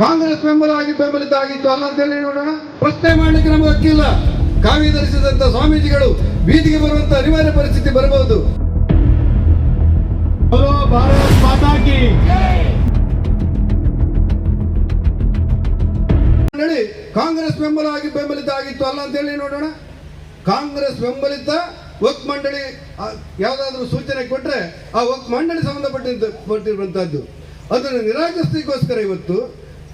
ಕಾಂಗ್ರೆಸ್ ಬೆಂಬಲ ಆಗಿ ಬೆಂಬಲಿತಾಗಿತ್ತು ಅಲ್ಲ ಅಂತೇಳಿ ನೋಡೋಣ. ಪ್ರಶ್ನೆ ಮಾಡಲಿಕ್ಕೆ ನಮಗೆ ಹಕ್ಕಿಲ್ಲ. ಕಾವಿ ಧರಿಸಿದಂತ ಸ್ವಾಮೀಜಿಗಳು ಬೀದಿಗೆ ಬರುವಂತ ಅನಿವಾರ್ಯ ಪರಿಸ್ಥಿತಿ ಬರಬಹುದು. ಹೇಳಿ ಕಾಂಗ್ರೆಸ್ ಬೆಂಬಲ ಆಗಿ ಬೆಂಬಲಿತ ಆಗಿತ್ತು ಅಲ್ಲ ಅಂತೇಳಿ ನೋಡೋಣ. ಕಾಂಗ್ರೆಸ್ ಬೆಂಬಲಿತ ವಕ್ ಮಂಡಳಿ ಯಾವುದಾದ್ರೂ ಸೂಚನೆ ಕೊಟ್ಟರೆ ಆ ವಕ್ ಮಂಡಳಿ ಸಂಬಂಧಪಟ್ಟಿರುವಂತಹದ್ದು ಅದನ್ನು ನಿರಾಕರಿಸಲಿಕ್ಕೋಸ್ಕರ ಇವತ್ತು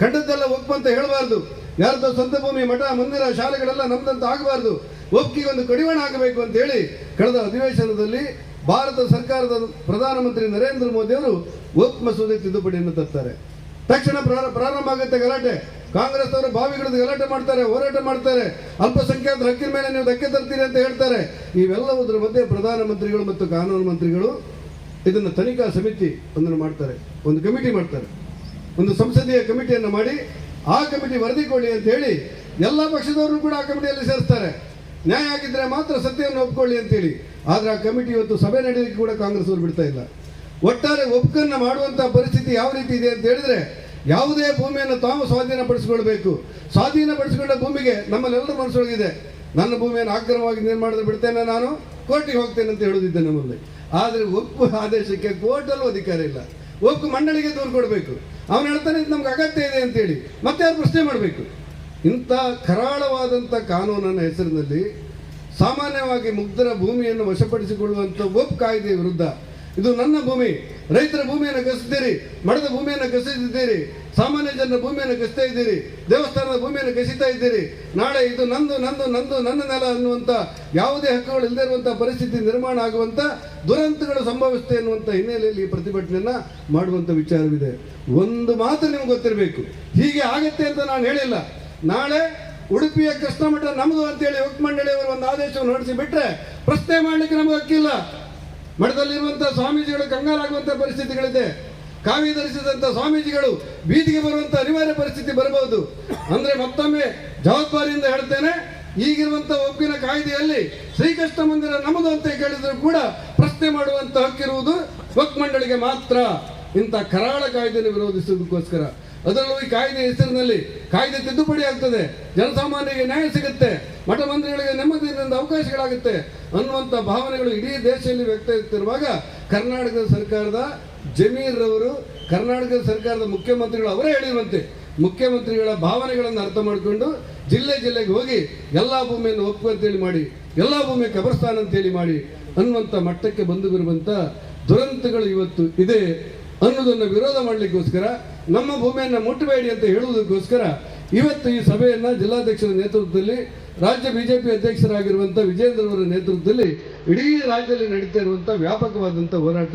ಕಂಡದ್ದೆಲ್ಲ ಅಂತ ಹೇಳಬಾರ್ದು. ಯಾರ್ದೋ ಸ್ವಂತ ಭೂಮಿ, ಮಠ, ಮಂದಿರ, ಶಾಲೆಗಳೆಲ್ಲ ನಮ್ದಂತ ಆಗಬಾರ್ದು. ಒಪ್ಪಿಗೆ ಒಂದು ಕಡಿವಾಣ ಆಗಬೇಕು ಅಂತ ಹೇಳಿ ಕಳೆದ ಅಧಿವೇಶನದಲ್ಲಿ ಭಾರತ ಸರ್ಕಾರದ ಪ್ರಧಾನಮಂತ್ರಿ ನರೇಂದ್ರ ಮೋದಿ ಅವರು ಒಪ್ ಮಸೂದೆ ತಿದ್ದುಪಡಿಯನ್ನು ತರ್ತಾರೆ. ತಕ್ಷಣ ಪ್ರಾರ- ಪ್ರಾರಂಭ ಆಗುತ್ತೆ ಗಲಾಟೆ. ಕಾಂಗ್ರೆಸ್ ಅವರು ಬಾವಿಗಳದ್ದು ಗಲಾಟೆ ಮಾಡ್ತಾರೆ, ಹೋರಾಟ ಮಾಡ್ತಾರೆ. ಅಲ್ಪಸಂಖ್ಯಾತರ ಹಕ್ಕಿನ ಮೇಲೆ ನೀವು ಧಕ್ಕೆ ತರ್ತೀರಿ ಅಂತ ಹೇಳ್ತಾರೆ. ಇವೆಲ್ಲವುದರ ಮಧ್ಯೆ ಪ್ರಧಾನಮಂತ್ರಿಗಳು ಮತ್ತು ಕಾನೂನು ಮಂತ್ರಿಗಳು ಇದನ್ನು ತನಿಖಾ ಸಮಿತಿ ಒಂದನ್ನು ಮಾಡ್ತಾರೆ, ಒಂದು ಕಮಿಟಿ ಮಾಡ್ತಾರೆ. ಒಂದು ಸಂಸದೀಯ ಕಮಿಟಿಯನ್ನು ಮಾಡಿ ಆ ಕಮಿಟಿ ವರದಿ ಕೊಡಿ ಅಂತ ಹೇಳಿ ಎಲ್ಲ ಪಕ್ಷದವರು ಕೂಡ ಆ ಕಮಿಟಿಯಲ್ಲಿ ಸೇರಿಸ್ತಾರೆ. ನ್ಯಾಯ ಆಗಿದ್ರೆ ಮಾತ್ರ ಸತ್ಯವನ್ನು ಒಪ್ಕೊಳ್ಳಿ ಅಂತೇಳಿ. ಆದ್ರೆ ಆ ಕಮಿಟಿ ಇವತ್ತು ಸಭೆ ನಡೆಯಲಿಕ್ಕೆ ಕೂಡ ಕಾಂಗ್ರೆಸ್ ಅವರು ಬಿಡ್ತಾ ಇಲ್ಲ. ಒಟ್ಟಾರೆ ಒಪ್ಕನ್ನ ಮಾಡುವಂತ ಪರಿಸ್ಥಿತಿ ಯಾವ ರೀತಿ ಇದೆ ಅಂತ ಹೇಳಿದ್ರೆ ಯಾವುದೇ ಭೂಮಿಯನ್ನು ತಾವು ಸ್ವಾಧೀನಪಡಿಸಿಕೊಳ್ಬೇಕು. ಸ್ವಾಧೀನಪಡಿಸಿಕೊಂಡ ಭೂಮಿಗೆ ನಮ್ಮಲ್ಲೆಲ್ಲರ ಮನಸ್ಸೊಳಗಿದೆ. ನನ್ನ ಭೂಮಿಯನ್ನು ಆಕ್ರಮವಾಗಿ ನಿರ್ಮಾಣದ ಬಿಡ್ತೇನೆ ನಾನು, ಕೋರ್ಟಿಗೆ ಹೋಗ್ತೇನೆ ಅಂತ ಹೇಳುದಿದ್ದೆ ನಮ್ಮಲ್ಲಿ. ಆದರೆ ಒಪ್ಪು ಆದೇಶಕ್ಕೆ ಕೋರ್ಟಲ್ಲೂ ಅಧಿಕಾರ ಇಲ್ಲ. ಒಪ್ಪು ಮಂಡಳಿಗೆ ದೂರು ಕೊಡಬೇಕು. ಅವನು ಹೇಳ್ತಾನೆ, ಇದು ನಮ್ಗೆ ಅಗತ್ಯ ಇದೆ ಅಂತೇಳಿ. ಮತ್ತೆ ಅವ್ರು ಪ್ರಶ್ನೆ ಮಾಡಬೇಕು. ಇಂಥ ಕರಾಳವಾದಂಥ ಕಾನೂನನ್ನ ಹೆಸರಿನಲ್ಲಿ ಸಾಮಾನ್ಯವಾಗಿ ಮುಗ್ಧರ ಭೂಮಿಯನ್ನು ವಶಪಡಿಸಿಕೊಳ್ಳುವಂಥ ಒಪ್ ಕಾಯ್ದೆ ವಿರುದ್ಧ ಇದು ನನ್ನ ಭೂಮಿ. ರೈತರ ಭೂಮಿಯನ್ನು ಕಸಿದ್ದೀರಿ ಮಡದ ಭೂಮಿಯನ್ನು ಕಸಿದಿದ್ದೀರಿ, ಸಾಮಾನ್ಯ ಜನರ ಭೂಮಿಯನ್ನು ಕಸಿತಾ ಇದ್ದೀರಿ, ದೇವಸ್ಥಾನದ ಭೂಮಿಯನ್ನು ಕಸಿತಾ ಇದ್ದೀರಿ. ನಾಳೆ ಇದು ನಂದು ನಂದು ನಂದು, ನನ್ನ ನೆಲ ಅನ್ನುವಂಥ ಯಾವುದೇ ಹಕ್ಕುಗಳು ಇಲ್ಲದೇ ಇರುವಂಥ ಪರಿಸ್ಥಿತಿ ನಿರ್ಮಾಣ ಆಗುವಂಥ ದುರಂತಗಳು ಸಂಭವಿಸುತ್ತೆ ಅನ್ನುವಂಥ ಹಿನ್ನೆಲೆಯಲ್ಲಿ ಈ ಪ್ರತಿಭಟನೆಯನ್ನು ಮಾಡುವಂಥ ವಿಚಾರವಿದೆ. ಒಂದು ಮಾತು ನಿಮ್ಗೆ ಗೊತ್ತಿರಬೇಕು. ಹೀಗೆ ಆಗತ್ತೆ ಅಂತ ನಾನು ಹೇಳಿಲ್ಲ. ನಾಳೆ ಉಡುಪಿಯ ಕೃಷ್ಣ ಮಠ ನಮ್ಮದು ಅಂತೇಳಿ ಮಂಡಳಿಯವರು ಒಂದು ಆದೇಶವನ್ನು ಹೊರಡಿಸಿ ಬಿಟ್ಟರೆ ಪ್ರಶ್ನೆ ಮಾಡಲಿಕ್ಕೆ ನಮಗೆ ಹಕ್ಕಿಲ್ಲ. ಮಠದಲ್ಲಿರುವಂತಹ ಸ್ವಾಮೀಜಿಗಳು, ಕಂಗಾಲಾಗುವಂತಹ ಪರಿಸ್ಥಿತಿಗಳಿದೆ. ಕಾವಿ ಧರಿಸಿದಂಥ ಸ್ವಾಮೀಜಿಗಳು, ಬೀದಿಗೆ ಬರುವಂತ ಅನಿವಾರ್ಯ ಪರಿಸ್ಥಿತಿ ಬರಬಹುದು. ಅಂದ್ರೆ ಮತ್ತೊಮ್ಮೆ ಜವಾಬ್ದಾರಿಯಿಂದ ಹೇಳ್ತೇನೆ ಈಗಿರುವಂತ ಒಪ್ಪಿನ ಕಾಯ್ದೆಯಲ್ಲಿ ಶ್ರೀಕೃಷ್ಣ ಮಂದಿರ ನಮ್ಮದು ಅಂತ ಕೇಳಿದ್ರು ಕೂಡ ಪ್ರಶ್ನೆ ಮಾಡುವಂತ ಹಕ್ಕಿರುವುದು ವಕ್ ಮಂಡಳಿಗೆ ಮಾತ್ರ. ಇಂಥ ಕರಾಳ ಕಾಯ್ದೆಯನ್ನು ವಿರೋಧಿಸುವುದಕ್ಕೋಸ್ಕರ. ಅದರಲ್ಲೂ ಈ ಕಾಯ್ದೆ ಹೆಸರಿನಲ್ಲಿ ಕಾಯ್ದೆ ತಿದ್ದುಪಡಿ ಆಗ್ತದೆ. ಜನಸಾಮಾನ್ಯರಿಗೆ ನ್ಯಾಯ ಸಿಗುತ್ತೆ. ಮಠ ಮಂದಿರಗಳಿಗೆ ನೆಮ್ಮದಿಯಿಂದ ಅವಕಾಶಗಳಾಗುತ್ತೆ ಅನ್ನುವಂಥ ಭಾವನೆಗಳು ಇಡೀ ದೇಶದಲ್ಲಿ ವ್ಯಕ್ತವಾಗ್ತಿರುವಾಗ ಕರ್ನಾಟಕದ ಸರ್ಕಾರದ ಜಮೀರ್ ಅವರು ಕರ್ನಾಟಕದ ಸರ್ಕಾರದ ಮುಖ್ಯಮಂತ್ರಿಗಳು ಅವರೇ ಹೇಳಿರುವಂತೆ ಮುಖ್ಯಮಂತ್ರಿಗಳ ಭಾವನೆಗಳನ್ನು ಅರ್ಥ ಮಾಡಿಕೊಂಡು ಜಿಲ್ಲೆ ಜಿಲ್ಲೆಗೆ ಹೋಗಿ ಎಲ್ಲ ಭೂಮಿಯನ್ನು ಒಪ್ಪು ಅಂತೇಳಿ ಮಾಡಿ, ಎಲ್ಲ ಭೂಮಿ ಕಬರ್ಸ್ಥಾನ ಅಂತೇಳಿ ಮಾಡಿ ಅನ್ನುವಂಥ ಮಟ್ಟಕ್ಕೆ ಬಂದು ಬರುವಂಥ ದುರಂತಗಳು ಇವತ್ತು ಇದೆ ಅನ್ನೋದನ್ನು ವಿರೋಧ ಮಾಡಲಿಕ್ಕೋಸ್ಕರ ನಮ್ಮ ಭೂಮಿಯನ್ನು ಮುಟ್ಟಬೇಡಿ ಅಂತ ಹೇಳುವುದಕ್ಕೋಸ್ಕರ ಇವತ್ತು ಈ ಸಭೆಯನ್ನು ಜಿಲ್ಲಾಧ್ಯಕ್ಷರ ನೇತೃತ್ವದಲ್ಲಿ, ರಾಜ್ಯ ಬಿಜೆಪಿ ಅಧ್ಯಕ್ಷರಾಗಿರುವಂಥ ವಿಜೇಂದ್ರ ಅವರ ನೇತೃತ್ವದಲ್ಲಿ ಇಡೀ ರಾಜ್ಯದಲ್ಲಿ ನಡೀತಾ ಇರುವಂಥ ವ್ಯಾಪಕವಾದಂಥ ಹೋರಾಟ